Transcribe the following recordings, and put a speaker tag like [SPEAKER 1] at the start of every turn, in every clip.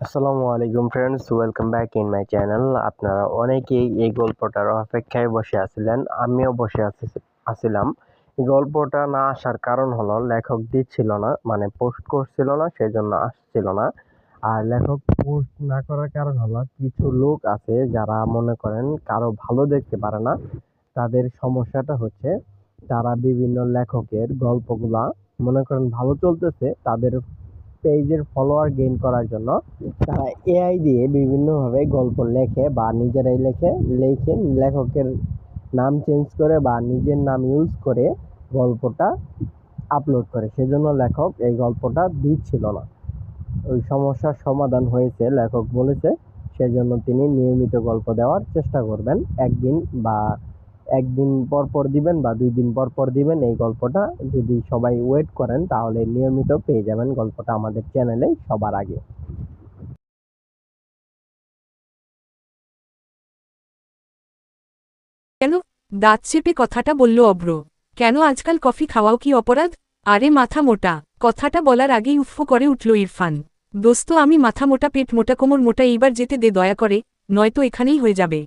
[SPEAKER 1] আসসালামু আলাইকুম friends welcome back in my channel আপনারা অনেকেই এই গল্পটার অপেক্ষায় বসে আছিলেন, আমিও বসে আছি- আছিলাম। এই গল্পটা না আসার কারণ হলো, লেখক দিচ্ছিল না মানে পোস্ট করছিল না সেই জন্য আসছিল না। আর লেখক পোস্ট না করার কারণ হলো, কিছু লোক আছে যারা মনে করেন কারও ভালো দেখতে পারে না। তাদের সমস্যাটা হচ্ছে, তারা বিভিন্ন লেখকের গল্পগুলা মনে করেন ভালো চলতেছে, তাদের পেজের ফলোয়ার গেইন করার জন্য তারা এআই দিয়ে বিভিন্নভাবে গল্প লেখে বা নিজেরাই লেখে লেখে, লেখকের নাম চেঞ্জ করে বা নিজের নাম ইউজ করে গল্পটা আপলোড করে। সেজন্য লেখক এই গল্পটা দিচ্ছিল না। ওই সমস্যার সমাধান হয়েছে, লেখক বলেছে, সেজন্য তিনি নিয়মিত গল্প দেওয়ার চেষ্টা করবেন। একদিন বা একদিন পর পর দিবেন বা দুই দিন পর পর দিবেন এই গল্পটা। যদি সবাই ওয়েট করেন, তাহলে নিয়মিত পেয়ে যাবেন গল্পটা আমাদের চ্যানেলে সবার আগে।
[SPEAKER 2] কেন? দাঁত চেপে কথাটা বলল অব্র কেন আজকাল কফি খাওয়াও কি অপরাধ? আরে মাথা মোটা। কথাটা বলার আগেই উফ করে উঠল ইরফান। দোস্ত, আমি মাথা মোটা, পেট মোটা, কোমর মোটা, এইবার যেতে দে, দয়া করে। নয়তো এখানেই হয়ে যাবে।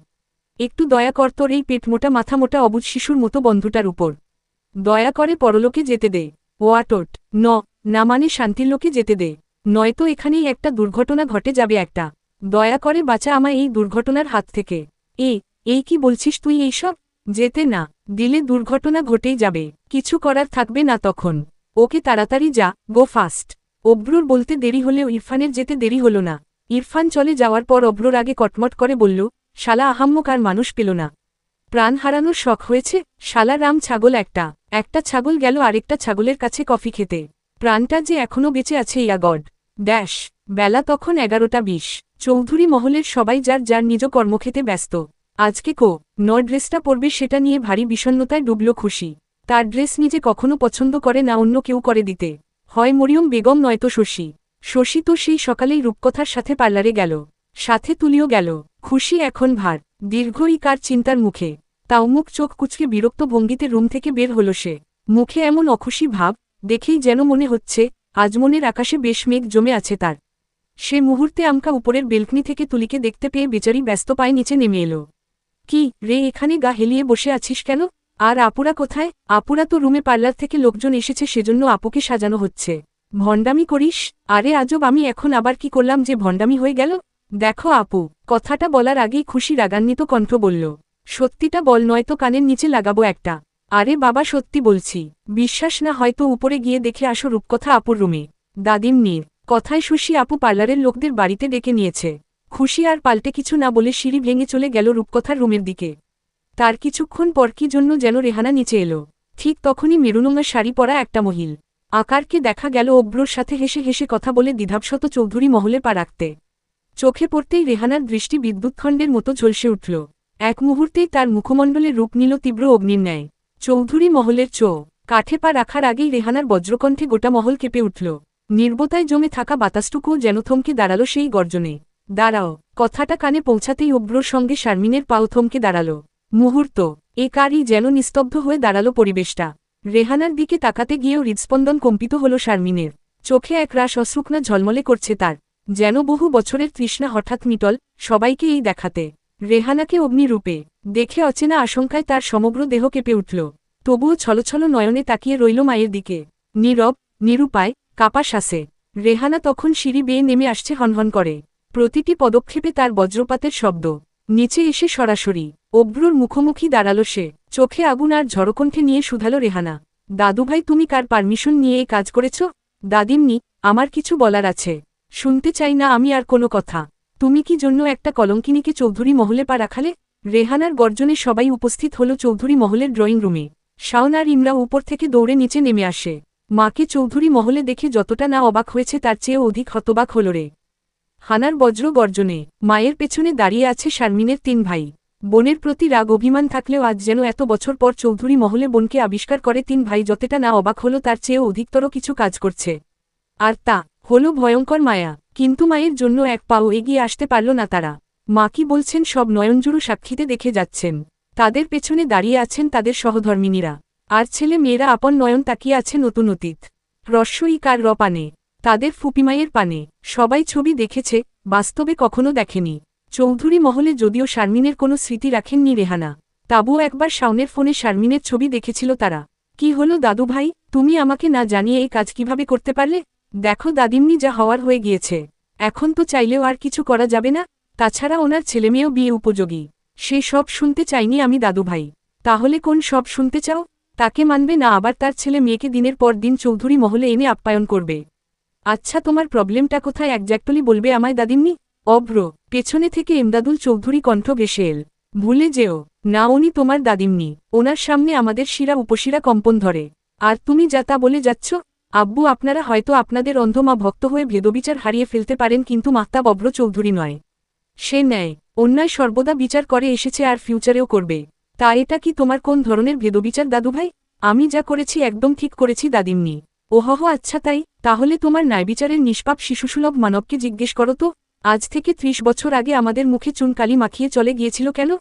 [SPEAKER 2] একটু দয়া কর তোর এই পেট মোটা, মাথা মোটা, অবুজ শিশুর মতো বন্ধুটার উপর। দয়া করে পরলোকে যেতে দে। ওয়াটোট, ন, না মানে শান্তির লোকে যেতে দে। নয়তো এখানেই একটা দুর্ঘটনা ঘটে যাবে একটা। দয়া করে বাঁচা আমায় এই দুর্ঘটনার হাত থেকে। এ, এই কি বলছিস তুই এইসব? যেতে না, দিলে দুর্ঘটনা ঘটেই যাবে। কিছু করার থাকবে না তখন। ওকে তাড়াতাড়ি যা, গো ফাস্ট। অব্রুর বলতে দেরি হলেও ইরফানের যেতে দেরি হল না। ইরফান চলে যাওয়ার পর অব্রুর আগে কটমট করে বলল শালা আহাম্মক আর মানুষ পেল না। প্রাণ হারানোর শখ হয়েছে, শালা রাম ছাগল একটা। একটা ছাগল গেল আরেকটা ছাগলের কাছে কফি খেতে। প্রাণটা যে এখনও বেঁচে আছে ইয়াগড ড্যাশ বেলা তখন এগারোটা বিশ। চৌধুরী মহলের সবাই যার যার নিজ কর্মক্ষেতে ব্যস্ত। আজকে কো ন ড্রেসটা পরবে সেটা নিয়ে ভারী বিষণ্ণতায় ডুবল খুশি। তার ড্রেস নিজে কখনো পছন্দ করে না অন্য কেউ করে দিতে। হয় মরিয়ম বেগম নয়তো শশী। শশী তো সেই সকালেই রূপকথার সাথে পার্লারে গেল। সাথে তুলিও গেল। খুশি এখন ভার। দীর্ঘই কার চিন্তার মুখে। তাও মুখ চোখ কুচকে বিরক্ত ভঙ্গিতে রুম থেকে বের হল সে। মুখে এমন অখুশি ভাব, দেখেই যেন মনে হচ্ছে আজমনের আকাশে বেশ মেঘ জমে আছে তার। সে মুহূর্তে আমকা উপরের বেলকনি থেকে তুলিকে দেখতে পেয়ে বেচারি ব্যস্ত পায়ে নিচে নেমে এলো। কি রে, এখানে গা হেলিয়ে বসে আছিস কেন? আর আপুরা কোথায়? আপুরা তো রুমে পার্লার থেকে লোকজন এসেছে, সেজন্য আপুকে সাজানো হচ্ছে। ভণ্ডামি করিস? আরে আজব, আমি এখন আবার কি করলাম যে ভণ্ডামি হয়ে গেল? দেখো আপু, কথাটা বলার আগেই খুশি রাগান্বিত কণ্ঠ বলল, সত্যিটা বল নয়তো কানের নিচে লাগাবো একটা। আরে বাবা, সত্যি বলছি, বিশ্বাস না হয়তো উপরে গিয়ে দেখে আসো রূপকথা আপুর রুমে। দাদিম নীর কথায় সুশি আপু পার্লারের লোকদের বাড়িতে ডেকে নিয়েছে। খুশি আর পাল্টে কিছু না বলে সিঁড়ি ভেঙে চলে গেল রূপকথার রুমের দিকে। তার কিছুক্ষণ পর কি জন্য যেন রেহানা নিচে এলো। ঠিক তখনই মেরুনোঙা শাড়ি পরা একটা মহিল। আকারকে দেখা গেল অব্রোর সাথে হেসে হেসে কথা বলে দ্বিধাবশত চৌধুরী মহলে পা রাখতে। চোখে পড়তেই রেহানার দৃষ্টি বিদ্যুৎখণ্ডের মতো ঝলসে উঠল। এক মুহূর্তেই তার মুখমণ্ডলে রূপ নিল তীব্র অগ্নির ন্যায়। চৌধুরী মহলের চো, কাঠে পা রাখার আগেই রেহানার বজ্রকণ্ঠে গোটা মহল কেঁপে উঠল। নির্বতায় জমে থাকা বাতাসটুকুও যেন থমকে দাঁড়াল সেই গর্জনে। দাঁড়াও, কথাটা কানে পৌঁছাতেই অব্রোর সঙ্গে শারমিনের পাও থমকে দাঁড়াল। মুহূর্ত, এ কারই যেন নিস্তব্ধ হয়ে দাঁড়াল পরিবেশটা। রেহানার দিকে তাকাতে গিয়েও হৃদস্পন্দন কম্পিত হল শারমিনের। চোখে এক রাস অশ্রুকনা ঝলমলে করছে তার। যেন বহু বছরের তৃষ্ণা হঠাৎ মিটল সবাইকে এই দেখাতে। রেহানাকে অগ্নিরূপে দেখে অচেনা আশঙ্কায় তার সমগ্র দেহ কেঁপে উঠল। তবুও ছলছল নয়নে তাকিয়ে রইল মায়ের দিকে। নীরব, নিরুপায় কাপা শ্বাসে রেহানা তখন সিঁড়ি বেয়ে নেমে আসছে হনহন করে। প্রতিটি পদক্ষেপে তার বজ্রপাতের শব্দ। নিচে এসে সরাসরি অব্রুর মুখোমুখি দাঁড়াল সে। চোখে আগুন আর ঝড়কণ্ঠে নিয়ে শুধালো রেহানা। দাদুভাই, তুমি কার পারমিশন নিয়ে এই কাজ করেছ? দাদিমনি আমার কিছু বলার আছে। শুনতে চাই না আমি আর কোনো কথা। তুমি কি জন্য একটা কলঙ্কিনীকে চৌধুরী মহলে পা রাখালে? রেহানার গর্জনে সবাই উপস্থিত হল চৌধুরী মহলের ড্রয়িং রুমে। শাওন আর ইমরা উপর থেকে দৌড়ে নিচে নেমে আসে। মাকে চৌধুরী মহলে দেখে যতটা না অবাক হয়েছে তার চেয়েও অধিক হতবাক হল রে। হানার বজ্র গর্জনে মায়ের পেছনে দাঁড়িয়ে আছে শারমিনের তিন ভাই। বোনের প্রতি রাগ অভিমান থাকলেও আজ যেন এত বছর পর চৌধুরী মহলে বোনকে আবিষ্কার করে তিন ভাই যতটা না অবাক হলো তার চেয়েও অধিকতর কিছু কাজ করছে। আর তা হল ভয়ঙ্কর মায়া, কিন্তু মায়ের জন্য এক পাও এগিয়ে আসতে পারল না তারা। মা কি বলছেন সব নয়নজুরু সাক্ষীতে দেখে যাচ্ছেন। তাদের পেছনে দাঁড়িয়ে আছেন তাদের সহধর্মিনীরা। আর ছেলে মেয়েরা আপন নয়ন তাকিয়ে আছে নতুন অতীত। রস্যই কার রপানে তাদের ফুপিমায়ের পানে। সবাই ছবি দেখেছে, বাস্তবে কখনো দেখেনি। চৌধুরী মহলে যদিও শারমিনের কোনো স্মৃতি রাখেননি রেহানা। তাবুও একবার শাওনের ফোনে শারমিনের ছবি দেখেছিল তারা। কি হলো দাদু ভাই তুমি আমাকে না জানিয়ে এই কাজ কীভাবে করতে পারলে? দেখো দাদিমনি যা হওয়ার হয়ে গিয়েছে। এখন তো চাইলেও আর কিছু করা যাবে না। তাছাড়া ওনার ছেলেমেয়েও বিয়ে উপযোগী। সে সব শুনতে চাইনি আমি দাদু ভাই তাহলে কোন সব শুনতে চাও? তাকে মানবে না আবার তার ছেলে মেয়েকে দিনের পর দিন চৌধুরী মহলে এনে আপ্যায়ন করবে। আচ্ছা তোমার প্রবলেমটা কোথায় একজ্যাক্টলি বলবে আমায় দাদিমনি অভ্র, পেছনে থেকে এমদাদুল চৌধুরী কণ্ঠ ভেসে এল। ভুলে যেও, না উনি তোমার দাদিমনি ওনার সামনে আমাদের শিরা উপশিরা কম্পন ধরে। আর তুমি যা তা বলে যাচ্ছ? আব্বু, আপনারা হয়তো আপনাদের অন্ধমা ভক্ত হয়ে ভেদবিচার হারিয়ে ফেলতে পারেন, কিন্তু মাহতাব অভ্র চৌধুরী নয়। সে নেয় অন্যায় সর্বদা বিচার করে এসেছে আর ফিউচারেও করবে। তা এটা কি তোমার কোন ধরনের ভেদবিচার, দাদুভাই? আমি যা করেছি একদম ঠিক করেছি দাদিমনি ওহহ আচ্ছা তাই? তাহলে তোমার ন্যায়বিচারের নিষ্পাপ শিশুসুলভ মানবকে জিজ্ঞেস করো তো, আজ থেকে ত্রিশ বছর আগে আমাদের মুখে চুনকালি মাখিয়ে চলে গিয়েছিল কেন?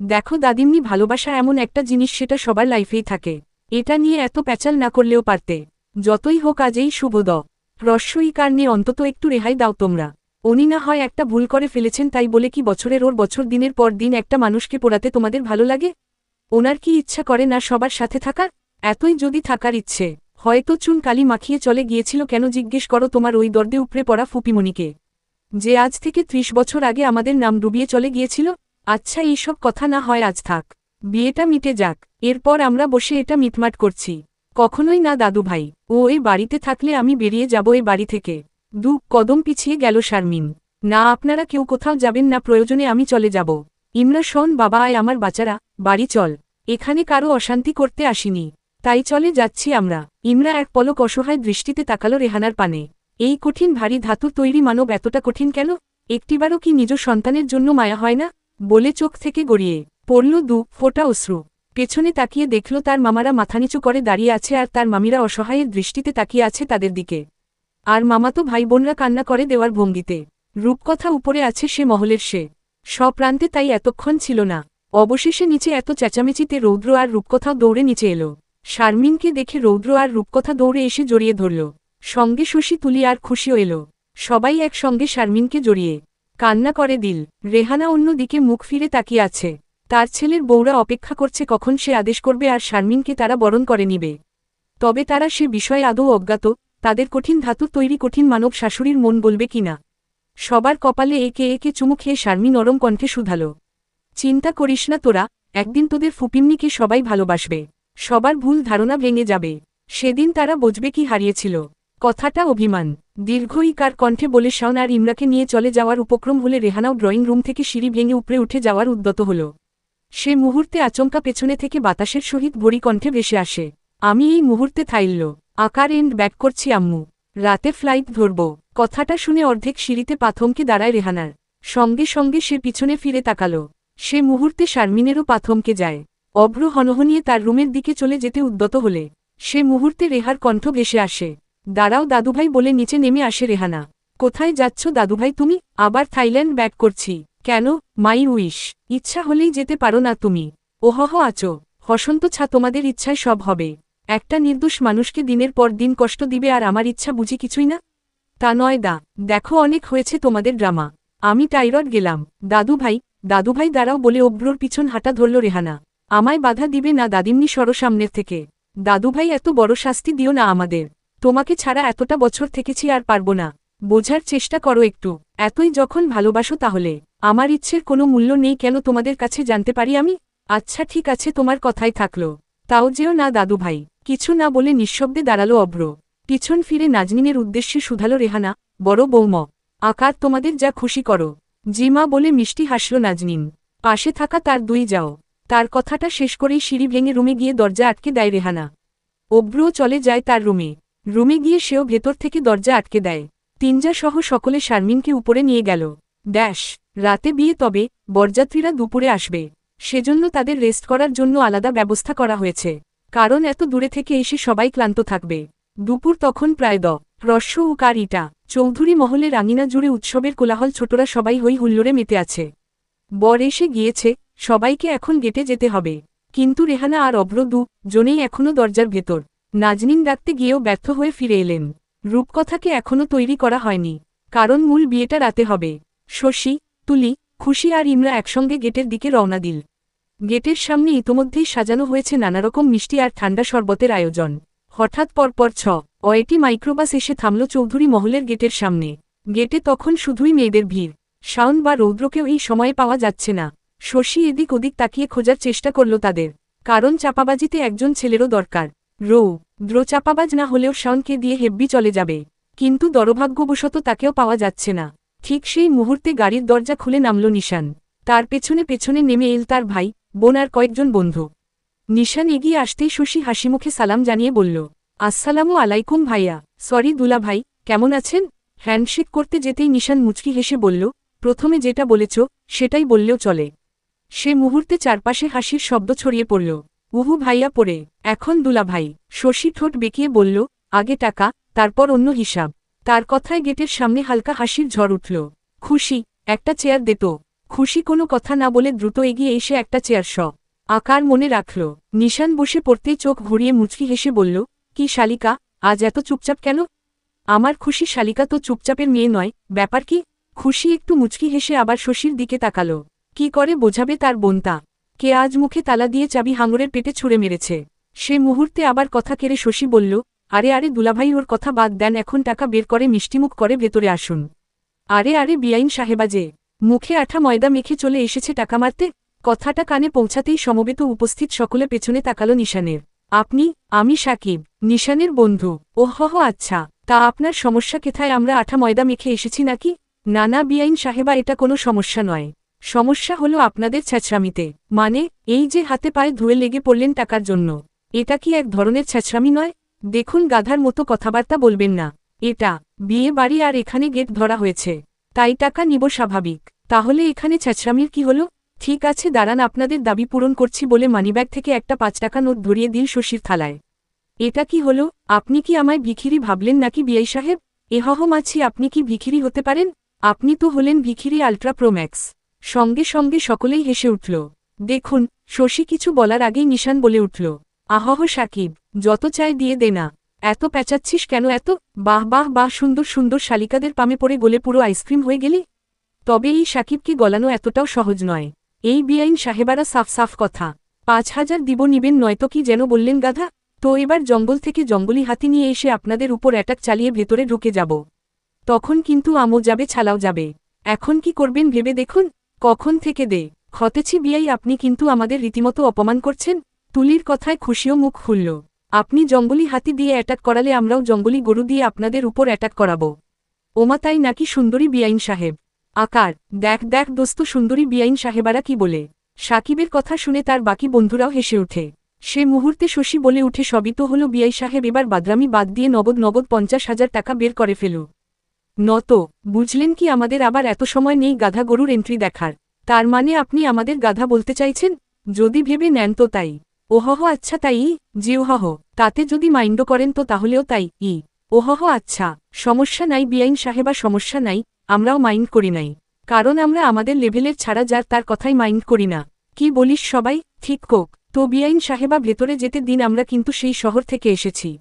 [SPEAKER 2] দেখো দাদিমনি ভালোবাসা এমন একটা জিনিস, সেটা সবার লাইফেই থাকে। এটা নিয়ে এত প্যাচাল না করলেও পারতে। যতই হোক আজই শুভদ রস্যই কারণে অন্তত একটু রেহাই দাও তোমরা। উনি না হয় একটা ভুল করে ফেলেছেন তাই বলে কি বছরের ওর বছর দিনের পর দিন একটা মানুষকে পোড়াতে তোমাদের ভালো লাগে? ওনার কি ইচ্ছা করে না সবার সাথে থাকার? এতই যদি থাকার ইচ্ছে, হয়তো চুন কালি মাখিয়ে চলে গিয়েছিল কেন জিজ্ঞেস করো তোমার ওই দর্দে উপরে পড়া ফুপিমণিকে। যে আজ থেকে ত্রিশ বছর আগে আমাদের নাম ডুবিয়ে চলে গিয়েছিল আচ্ছা এইসব কথা না হয় আজ থাক। বিয়েটা মিটে যাক, এরপর আমরা বসে এটা মিটমাট করছি। কখনোই না, দাদু ভাই। ও এই বাড়িতে থাকলে আমি বেরিয়ে যাব এই বাড়ি থেকে। দু, কদম পিছিয়ে গেল শারমিন। না, আপনারা কেউ কোথাও যাবেন না, প্রয়োজনে আমি চলে যাব। ইমরা শোন, বাবা, আয় আমার বাচ্চারা, বাড়ি চল। এখানে কারও অশান্তি করতে আসিনি। তাই চলে যাচ্ছি আমরা। ইমরা এক পলক অসহায় দৃষ্টিতে তাকালো রেহানার পানে। এই কঠিন ভারী ধাতুর তৈরি মানব এতটা কঠিন কেন? একটিবারও কি নিজ সন্তানের জন্য মায়া হয় না? বলে চোখ থেকে গড়িয়ে পড়ল দু ফোটা অশ্রু। পেছনে তাকিয়ে দেখল তার মামারা মাথানিচু করে দাঁড়িয়ে আছে আর তার মামিরা অসহায়ের দৃষ্টিতে তাকিয়ে আছে তাদের দিকে। আর মামাতো ভাই বোনরা কান্না করে দেওয়ার ভঙ্গিতে। রূপকথা উপরে আছে সে মহলের সে। স্বপ্রান্তে তাই এতক্ষণ ছিল না। অবশেষে নিচে এত চেঁচামেচিতে রৌদ্র আর রূপকথাও দৌড়ে নিচে এলো। শারমিনকে দেখে রৌদ্র আর রূপকথা দৌড়ে এসে জড়িয়ে ধরল। সঙ্গে শশী তুলি আর খুশিও এলো। সবাই একসঙ্গে শারমিনকে জড়িয়ে। কান্না করে দিল। রেহানা অন্যদিকে মুখ ফিরে তাকিয়ে আছে। তার ছেলের বউরা অপেক্ষা করছে কখন সে আদেশ করবে আর শারমিনকে তারা বরণ করে নিবে। তবে তারা সে বিষয়ে আদৌ অজ্ঞাত, তাদের কঠিন ধাতুর তৈরি কঠিন মানব শাশুড়ির মন বলবে কিনা সবার কপালে একে একে চুমু খেয়ে শারমি নরম কণ্ঠে শুধাল। চিন্তা করিস না তোরা, একদিন তোদের ফুপিমনিকে সবাই ভালোবাসবে। সবার ভুল ধারণা ভেঙে যাবে। সেদিন তারা বুঝবে কি হারিয়েছিল। কথাটা অভিমান। দীর্ঘই কার কণ্ঠে বলে শাওন আর ইমরাকে নিয়ে চলে যাওয়ার উপক্রম হলে রেহানাও ড্রয়িং রুম থেকে সিঁড়ি ভেঙে উপরে উঠে যাওয়ার উদ্যত হল। সে মুহূর্তে আচমকা পেছনে থেকে বাতাসের সহিত ভরি কণ্ঠে ভেসে আসে। আমি এই মুহূর্তে থাইল্য। আকার এন্ড ব্যাক করছি, আম্মু। রাতে ফ্লাইট ধরব। কথাটা শুনে অর্ধেক সিঁড়িতে পাথমকে দাঁড়ায় রেহানার। সঙ্গে সঙ্গে সে পিছনে ফিরে তাকালো। সে মুহূর্তে শারমিনেরও পাথমকে যায়। অভ্র হনহনিয়ে তার রুমের দিকে চলে যেতে উদ্যত হলে, সে মুহূর্তে রেহার কণ্ঠ ভেসে আসে। দাঁড়াও, দাদুভাই বলে নিচে নেমে আসে রেহানা। কোথায় যাচ্ছ, দাদুভাই তুমি? আবার থাইল্যান্ড ব্যাক করছি। কেন, মাই উইশ, ইচ্ছা হলেই যেতে পারো না তুমি। ওহহ আচো, হসন্ত ছা, তোমাদের ইচ্ছায় সব হবে। একটা নির্দোষ মানুষকে দিনের পর দিন কষ্ট দিবে আর আমার ইচ্ছা বুঝি কিছুই না? তা নয় দা, দেখো অনেক হয়েছে তোমাদের ড্রামা। আমি টাইরড গেলাম। দাদুভাই দাদুভাই দাঁড়াও বলে অব্রোর পিছন হাঁটা ধরল রেহানা। আমায় বাধা দিবে না দাদিমনি সর সামনের থেকে। দাদুভাই এত বড় শাস্তি দিও না আমাদের। তোমাকে ছাড়া এতটা বছর থেকেছি আর পারব না। বোঝার চেষ্টা করো একটু। এতই যখন ভালোবাসো তাহলে। আমার ইচ্ছের কোনো মূল্য নেই কেন তোমাদের কাছে জানতে পারি আমি? আচ্ছা ঠিক আছে, তোমার কথাই থাকল। তাও যেও না, দাদু ভাই। কিছু না বলে নিঃশব্দে দাঁড়াল অব্র পিছন ফিরে নাজনিনের উদ্দেশ্যে শুধালো রেহানা, বড় বৌম। আকার, তোমাদের যা খুশি করো। জিমা বলে মিষ্টি হাসল নাজনিন। পাশে থাকা তার দুই যাও। তার কথাটা শেষ করেই সিঁড়ি ভেঙে রুমে গিয়ে দরজা আটকে দেয় রেহানা। অব্রও চলে যায় তার রুমে। রুমে গিয়ে সেও ভেতর থেকে দরজা আটকে দেয়। তিনজা সহ সকলে শারমিনকে উপরে নিয়ে গেল। ড্যাশ! রাতে বিয়ে তবে বরযাত্রীরা দুপুরে আসবে। সেজন্য তাদের রেস্ট করার জন্য আলাদা ব্যবস্থা করা হয়েছে। কারণ এত দূরে থেকে এসে সবাই ক্লান্ত থাকবে। দুপুর তখন প্রায় দ। রস্য ও কার ইটা। চৌধুরী মহলে রাঙিনা জুড়ে উৎসবের কোলাহল ছোটরা সবাই হই হুল্লোড়ে মেতে আছে। বর এসে গিয়েছে, সবাইকে এখন গেটে যেতে হবে। কিন্তু রেহানা আর অব্র দু জনেই এখনও দরজার ভেতর। নাজনিন ডাকতে গিয়েও ব্যর্থ হয়ে ফিরে এলেন। রূপকথাকে এখনও তৈরি করা হয়নি। কারণ মূল বিয়েটা রাতে হবে। শশী তুলি, খুশি আর ইমরা একসঙ্গে গেটের দিকে রওনা দিল। গেটের সামনে ইতোমধ্যেই সাজানো হয়েছে নানারকম মিষ্টি আর ঠান্ডা শরবতের আয়োজন। হঠাৎ পরপর ছ, অয়েটি মাইক্রোবাস এসে থামল চৌধুরী মহলের গেটের সামনে। গেটে তখন শুধুই মেয়েদের ভিড়। শাওন বা রৌদ্রকেও এই সময়ে পাওয়া যাচ্ছে না। শশী এদিক ওদিক তাকিয়ে খোঁজার চেষ্টা করল তাদের। কারণ চাপাবাজিতে একজন ছেলেরও দরকার। রৌ, দ্রো চাপাবাজ না হলেও শাওনকে দিয়ে হেব্বি চলে যাবে। কিন্তু দরভাগ্যবশত তাকেও পাওয়া যাচ্ছে না। ঠিক সেই মুহূর্তে গাড়ির দরজা খুলে নামল নিশান। তার পেছনে পেছনে নেমে এল তার ভাই, বোন আর কয়েকজন বন্ধু। নিশান এগিয়ে আসতেই শশী হাসিমুখে সালাম জানিয়ে বলল, আসসালামু আলাইকুম ভাইয়া। সরি দুলা ভাই, কেমন আছেন? হ্যান্ডশেক করতে যেতেই নিশান মুচকি হেসে বলল, প্রথমে যেটা বলেছ, সেটাই বললেও চলে। সে মুহূর্তে চারপাশে হাসির শব্দ ছড়িয়ে পড়ল। উহু ভাইয়া পড়ে। এখন দুলা ভাই। শশী ঠোঁট বেঁকিয়ে বলল, আগে টাকা, তারপর অন্য হিসাব। তার কথায় গেটের সামনে হালকা হাসির ঝড় উঠল। খুশি, একটা চেয়ার দেত খুশি কোনো কথা না বলে দ্রুত এগিয়ে এসে একটা চেয়ার স আকার মনে রাখল। নিশান বসে পড়তেই চোখ ঘুরিয়ে মুচকি হেসে বলল, কি শালিকা, আজ এত চুপচাপ কেন? আমার খুশি শালিকা তো চুপচাপের মেয়ে নয়, ব্যাপার কি? খুশি একটু মুচকি হেসে আবার শশীর দিকে তাকাল। কি করে বোঝাবে তার বোনতা কে আজ মুখে তালা দিয়ে চাবি হাঙরের পেটে ছুঁড়ে মেরেছে? সে মুহূর্তে আবার কথা কেড়ে শশী বলল আরে আরে দুলাভাই, ওর কথা বাদ দেন, এখন টাকা বের করে মিষ্টিমুখ করে ভেতরে আসুন। আরে আরে বিয়াইন সাহেবা যে, মুখে আঠা ময়দা মেখে চলে এসেছে টাকা মারতে, কথাটা কানে পৌঁছাতেই সমবেত উপস্থিত সকলে পেছনে তাকালো নিশানের। আপনি, আমি সাকিব, নিশানের বন্ধু। ওহ আচ্ছা তা আপনার সমস্যা কেথায়? আমরা আঠা ময়দা মেখে এসেছি নাকি? নানা বিয়াইন সাহেবা, এটা কোনো সমস্যা নয়। সমস্যা হলো আপনাদের ছ্যাঁচড়ামিতে। মানে এই যে হাতে পায়ে ধুয়ে লেগে পড়লেন টাকার জন্য। এটা কি এক ধরনের ছ্যাঁচড়ামি নয়? দেখুন গাধার মতো কথাবার্তা বলবেন না। এটা, বিয়ে বাড়ি আর এখানে গেট ধরা হয়েছে। তাই টাকা নিব স্বাভাবিক। তাহলে এখানে ছ্যাঁচড়ামির কি হলো? ঠিক আছে, দাঁড়ান, আপনাদের দাবি পূরণ করছি বলে মানিব্যাগ থেকে একটা পাঁচ টাকা নোট ধরিয়ে দিল শশীর থালায়। এটা কি হলো? আপনি কি আমায় ভিখিরি ভাবলেন নাকি বিআই সাহেব? এহহ মাছি, আপনি কি ভিখিরি হতে পারেন? আপনি তো হলেন ভিখিরি আল্ট্রা প্রোম্যাক্স সঙ্গে সঙ্গে সকলেই হেসে উঠল। দেখুন, শশী কিছু বলার আগেই নিশান বলে উঠল। আহহ সাকিব, যত চায় দিয়ে দে না। এত প্যাচাচ্ছিস কেন এত? বাহ বাহ বাহ, সুন্দর সুন্দর শালিকাদের পামে পড়ে গলে পুরো আইসক্রিম হয়ে গেলি? তবে এই সাকিবকে গলানো এতটাও সহজ নয়। এই বিআইন সাহেবারা সাফ সাফ কথা। পাঁচ হাজার দিব নিবেন নয়তো কি যেন বললেন গাধা? তো এবার জঙ্গল থেকে জঙ্গলি হাতি নিয়ে এসে আপনাদের উপর অ্যাটাক চালিয়ে ভেতরে ঢুকে যাব। তখন কিন্তু আমও যাবে, ছালাও যাবে। এখন কি করবেন ভেবে দেখুন? কখন থেকে দে? খতেছি বিয়াই আপনি কিন্তু আমাদের রীতিমতো অপমান করছেন। তুলির কথায় খুশিও মুখ খুলল। আপনি জঙ্গলি হাতি দিয়ে অ্যাটাক করালে আমরাও জঙ্গলি গরু দিয়ে আপনাদের উপর অ্যাটাক করাব। ওমা তাই নাকি সুন্দরী বিয়াইন সাহেব? আকার, দেখ দেখ দোস্ত সুন্দরী বিয়াইন সাহেবারা কি বলে? সাকিবের কথা শুনে তার বাকি বন্ধুরাও হেসে ওঠে। সে মুহূর্তে শশী বলে উঠে, সবই তো হল বিয়াই সাহেব, এবার বাদরামি বাদ দিয়ে নগদ নগদ পঞ্চাশ হাজার টাকা বের করে ফেলু। নত, বুঝলেন কি আমাদের আবার এত সময় নেই গাধা গরুর এন্ট্রি দেখার। তার মানে আপনি আমাদের গাধা বলতে চাইছেন? যদি ভেবে নেন তো তাই। ওহহ আচ্ছা তাই? জিওহহ তাতে যদি মাইন্ড করেন তো তাহলেও তাই। ই। ওহহ আচ্ছা। সমস্যা নাই, বিআইন সাহেবা, সমস্যা নাই। আমরাও মাইন্ড করি নাই। কারণ আমরা আমাদের লেভেলের ছাড়া যার তার কথাই মাইন্ড করি না। কি বলিস সবাই? ঠিক কোক। তো বিআইন সাহেবা, ভেতরে যেতে দিন, আমরা কিন্তু সেই শহর থেকে এসেছি।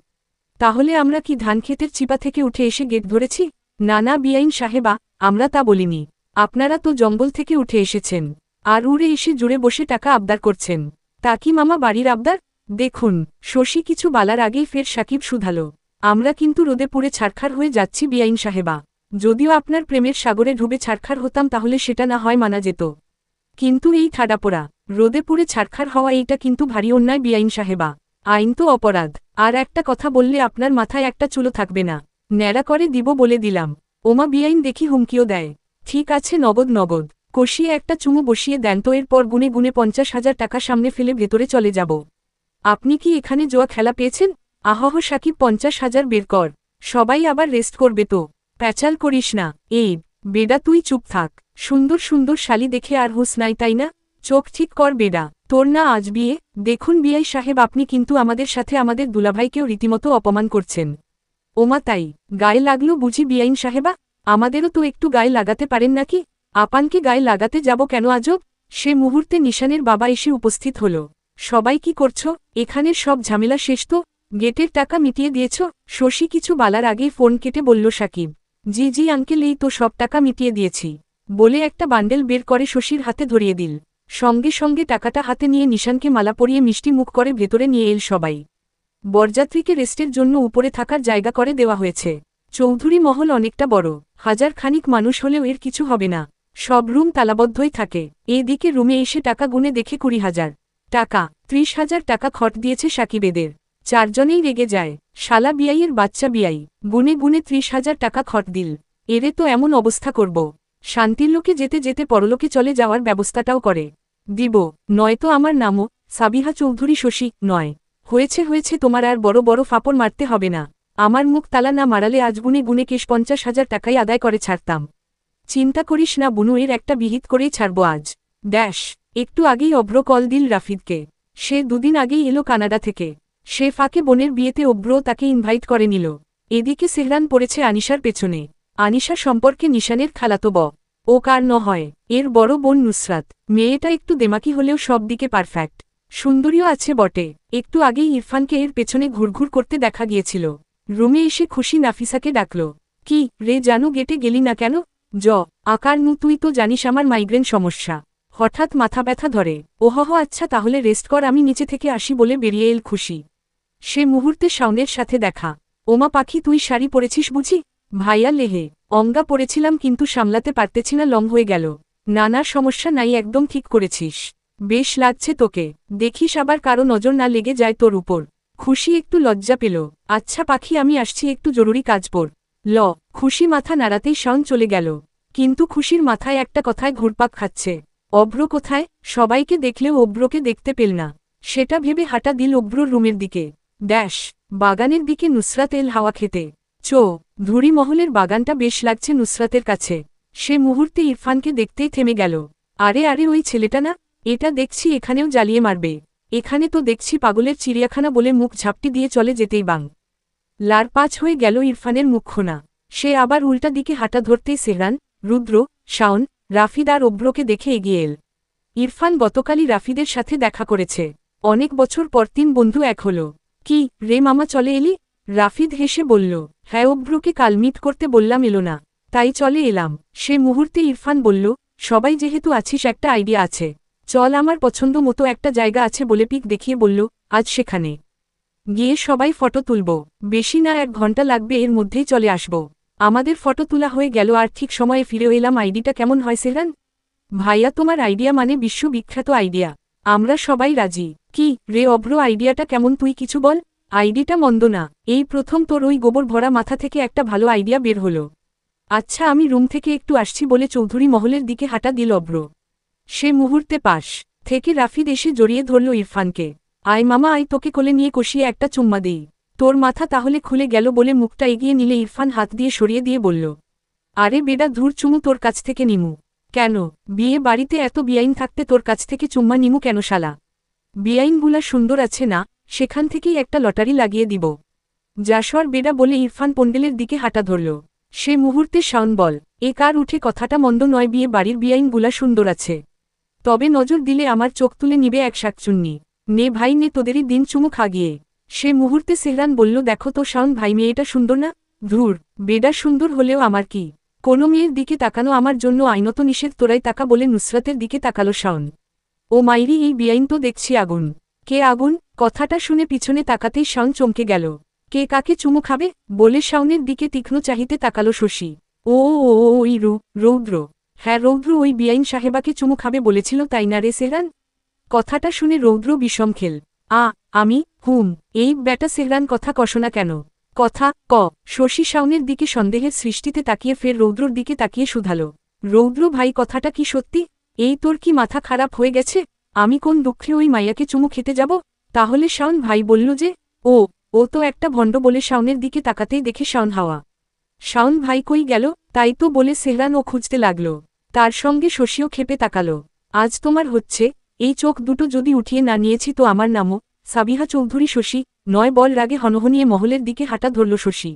[SPEAKER 2] তাহলে আমরা কি ধান ক্ষেতের চিপা থেকে উঠে এসে গেট ধরেছি? না না, বিআইন সাহেবা, আমরা তা বলিনি। আপনারা তো জঙ্গল থেকে উঠে এসেছেন। আর উড়ে এসে জুড়ে বসে টাকা আবদার করছেন। তা কি মামা বাড়ির আবদার, দেখুন, শশী কিছু বালার আগেই ফের সাকিব শুধাল। আমরা কিন্তু রোদে পুড়ে ছাড়খার হয়ে যাচ্ছি বিআইন সাহেবা। যদিও আপনার প্রেমের সাগরে ডুবে ছাড়খার হতাম তাহলে সেটা না হয় মানা যেত। কিন্তু এই ঠাডাপোড়া, রোদে পুড়ে ছাড়খার হওয়া এইটা কিন্তু ভারী অন্যায় বিআইন সাহেবা। আইন তো অপরাধ। আর একটা কথা বললে আপনার মাথায় একটা চুলো থাকবে না। ন্যাড়া করে দিব বলে দিলাম। ওমা বিআইন দেখি হুমকিও দেয়। ঠিক আছে, নগদ নগদ। কষিয়ে একটা চুমু বসিয়ে দেন তো এরপর গুনে গুনে পঞ্চাশ হাজার টাকা সামনে ফেলে ভেতরে চলে যাব। আপনি কি এখানে জোয়া খেলা পেয়েছেন? আহহ সাকিব পঞ্চাশ হাজার বের কর। সবাই আবার রেস্ট করবে তো। প্যাচাল করিস না। এই, বেডা তুই চুপ থাক। সুন্দর সুন্দর শালি দেখে আর হুস নাই, তাই না? চোখ ঠিক কর বেডা। তোর না আজ বিয়ে। দেখুন বিয়াই সাহেব, আপনি কিন্তু আমাদের সাথে আমাদের দুলাভাইকেও রীতিমতো অপমান করছেন। ওমা তাই। গায়ে লাগল বুঝি বিয়াইন সাহেবা? আমাদেরও তো একটু গায়ে লাগাতে পারেন নাকি? আপানকে গায়ে লাগাতে যাব কেন আজব? সে মুহূর্তে নিশানের বাবা এসে উপস্থিত হল। সবাই কি করছ? এখানের সব ঝামেলা শেষ তো? গেটের টাকা মিটিয়ে দিয়েছ? শশী কিছু বালার আগেই ফোন কেটে বলল, সাকিব, জি জি আঙ্কেল, এই তো সব টাকা মিটিয়ে দিয়েছি। বলে একটা বান্ডেল বের করে শশীর হাতে ধরিয়ে দিল। সঙ্গে সঙ্গে টাকাটা হাতে নিয়ে নিশানকে মালা পরিয়ে মিষ্টি মুখ করে ভেতরে নিয়ে এল সবাই। বরযাত্রীকে রেস্টের জন্য উপরে থাকার জায়গা করে দেওয়া হয়েছে। চৌধুরী মহল অনেকটা বড়। হাজার খানিক মানুষ হলেও এর কিছু হবে না। সব রুম তালাবদ্ধই থাকে। এদিকে রুমে এসে টাকা গুনে দেখে কুড়ি হাজার। টাকা, ত্রিশ হাজার টাকা খট দিয়েছে সাকিবেদের। চারজনেই রেগে যায়। শালা বিয়াইয়ের বাচ্চা বিয়াই গুনে গুনে ত্রিশ হাজার টাকা খট দিল। এরে তো এমন অবস্থা করব। শান্তির লোকে যেতে যেতে পরলোকে চলে যাওয়ার ব্যবস্থাটাও করে। দিব, নয়তো আমার নামও, সাবিহা চৌধুরী শশী, নয়। হয়েছে হয়েছে, তোমার আর বড় বড় ফাপড় মারতে হবে না। আমার মুখ তালা না মারালে আজ গুনে গুনে কেশ পঞ্চাশ হাজার টাকাই আদায় করে ছাড়তাম। চিন্তা করিস না বুনু এর একটা বিহিত করেই ছাড়ব আজ। ড্যাশ একটু আগেই অভ্র কল দিল রাফিদকে। সে দুদিন আগেই এলো কানাডা থেকে। সে ফাঁকে বোনের বিয়েতে অভ্র তাকে ইনভাইট করে নিল। এদিকে সেহরান পড়েছে আনিশার পেছনে। আনিশা সম্পর্কে নিশানের খালাতো ব। ও কার ন হয়? এর বড় বোন নুসরাত। মেয়েটা একটু দেমাকি হলেও সব দিকে পারফেক্ট সুন্দরীও আছে বটে। একটু আগেই ইরফানকে এর পেছনে ঘুরঘুর করতে দেখা গিয়েছিল। রুমে এসে খুশি নাফিসাকে ডাকল। কি, রে জানু গেটে গেলি না কেন? জ, আকার নু, তুই তো জানিস আমার মাইগ্রেন সমস্যা। হঠাৎ মাথা ব্যথা ধরে। ওহহ আচ্ছা তাহলে রেস্ট কর, আমি নিচে থেকে আসি বলে বেরিয়ে এল খুশি। সে মুহূর্তে শাওনের সাথে দেখা। ওমা পাখি, তুই শাড়ি পরেছিস বুঝি? ভাইয়া লেহে। অঙ্গা পরেছিলাম, কিন্তু সামলাতে পারতেছি না, লং হয়ে গেল। নানা সমস্যা নাই, একদম ঠিক করেছিস। বেশ লাগছে তোকে। দেখিস আবার কারও নজর না লেগে যায় তোর উপর। খুশি একটু লজ্জা পেল। আচ্ছা পাখি, আমি আসছি, একটু জরুরি কাজ পর ল, খুশি মাথা নাড়াতেই শাওন চলে গেল। কিন্তু খুশির মাথায় একটা কথায় ঘুরপাক খাচ্ছে। অভ্র কোথায়? সবাইকে দেখলেও অভ্রকে দেখতে পেল না। সেটা ভেবে হাঁটা দিল অভ্রর রুমের দিকে। ড্যাশ, বাগানের দিকে নুসরাত এল হাওয়া খেতে। চো, ধুরি মহলের বাগানটা বেশ লাগছে নুসরাতের কাছে। সে মুহূর্তে ইরফানকে দেখতেই থেমে গেল। আরে আরে, ওই ছেলেটা না? এটা দেখছি এখানেও জ্বালিয়ে মারবে। এখানে তো দেখছি পাগলের চিড়িয়াখানা বলে মুখ ঝাপটি দিয়ে চলে যেতেই বাং। লার পাঁচ হয়ে গেল ইরফানের মুখখোনা। সে আবার উল্টা দিকে হাঁটা ধরতেই সেহরান, রুদ্র, শাওন, রাফিদ আর অব্রকে দেখে এগিয়ে এল। ইরফান গতকালই রাফিদের সাথে দেখা করেছে। অনেক বছর পর তিন বন্ধু এক হল। কি, রে মামা চলে এলি? রাফিদ হেসে বলল হ্যাঁ অব্রকে কাল মিট করতে বললাম এলো না, তাই চলে এলাম। সে মুহূর্তে ইরফান বলল, সবাই যেহেতু আছিস একটা আইডিয়া আছে। চল আমার পছন্দ মতো একটা জায়গা আছে বলে পিক দেখিয়ে বলল, আজ সেখানে। গিয়ে সবাই ফটো তুলব। বেশি না এক ঘণ্টা লাগবে এর মধ্যেই চলে আসব। আমাদের ফটো তোলা হয়ে গেল, আর ঠিক সময়ে ফিরে এলাম। আইডিটা কেমন হয় সেরান? ভাইয়া, তোমার আইডিয়া মানে বিশ্ববিখ্যাত আইডিয়া। আমরা সবাই রাজি। কি রে অভ্র, আইডিয়াটা কেমন? তুই কিছু বল। আইডিটা মন্দ না। এই প্রথম তোর ওই গোবর ভরা মাথা থেকে একটা ভালো আইডিয়া বের হলো। আচ্ছা আমি রুম থেকে একটু আসছি বলে চৌধুরী মহলের দিকে হাঁটা দিল অভ্র। সে মুহূর্তে পাশ থেকে রাফিদ এসে জড়িয়ে ধরল ইরফানকে। আয় মামা, আয় তোকে কোলে নিয়ে কষিয়ে একটা চুম্মা দেই। তোর মাথা তাহলে খুলে গেল বলে মুখটা এগিয়ে নিলে ইরফান হাত দিয়ে সরিয়ে দিয়ে বলল, আরে বেডা, ধূর চুমু তোর কাছ থেকে নিমু। কেন? বিয়ে বাড়িতে এত বিয়াইন থাকতে তোর কাছ থেকে চুম্মা নিমু কেন শালা? বিয়াইনগুলা সুন্দর আছে না, সেখান থেকেই একটা লটারি লাগিয়ে দিব জাসর বেডা বলে ইরফান পণ্ডেলের দিকে হাঁটা ধরল। সে মুহূর্তে শাওন বল, এ কার উঠে কথাটা মন্দ নয়, বিয়ে বাড়ির বিয়াইনগুলা সুন্দর আছে। তবে নজর দিলে আমার চোখ তুলে নিবে এক শাকচুন্নি। নে ভাই নে তোদেরই দিন চুমু খা গিয়ে। সে মুহূর্তে সেহরান বলল, দেখো তো শাওন, ভাই মেয়েটা সুন্দর না? ধুর, বেডা সুন্দর হলেও আমার কি? কোনো মেয়ের দিকে তাকানো আমার জন্য আইনত নিষেধ, তোরাই তাকা বলে নুসরাতের দিকে তাকালো শাওন। ও মাইরি, এই বিয়াইন তো দেখছি আগুন। কে আগুন? কথাটা শুনে পিছনে তাকাতেই শাওন চমকে গেল। কে কাকে চুমু খাবে? বলে শাওনের দিকে তীক্ষ্ণ চাহিতে তাকালো শশী। ও ও ওই রু, রৌদ্র। হ্যাঁ রৌদ্র ওই বিয়াইন সাহেবাকে চুমু খাবে বলেছিল, তাই না রে সেহরান? কথাটা শুনে রৌদ্র বিষম খেল। আ, আমি, হুম, এই ব্যাটা সেহরান কথা কষনা কেন? কথা, ক। শশী শাওনের দিকে সন্দেহের সৃষ্টিতে তাকিয়ে ফের রৌদ্রর দিকে তাকিয়ে শুধাল। রৌদ্র ভাই, কথাটা কি সত্যি? এই তোর কি মাথা খারাপ হয়ে গেছে? আমি কোন দুঃখে ওই মাইয়াকে চুমু খেতে যাব? তাহলে শাওন ভাই বলল যে, ও ও তো একটা ভণ্ড বলে শাওনের দিকে তাকাতেই দেখে শাওন হাওয়া। শাওন ভাই কই গেল? তাই তো বলে সেহরান ও খুঁজতে লাগল। তার সঙ্গে শশীও খেপে তাকাল। আজ তোমার হচ্ছে এই চোখ দুটো যদি উঠিয়ে না নিয়েছি তো আমার নামও। সাবিহা চৌধুরী শশী, নয় বল রাগে হনহনিয়ে মহলের দিকে হাঁটা ধরল শশী।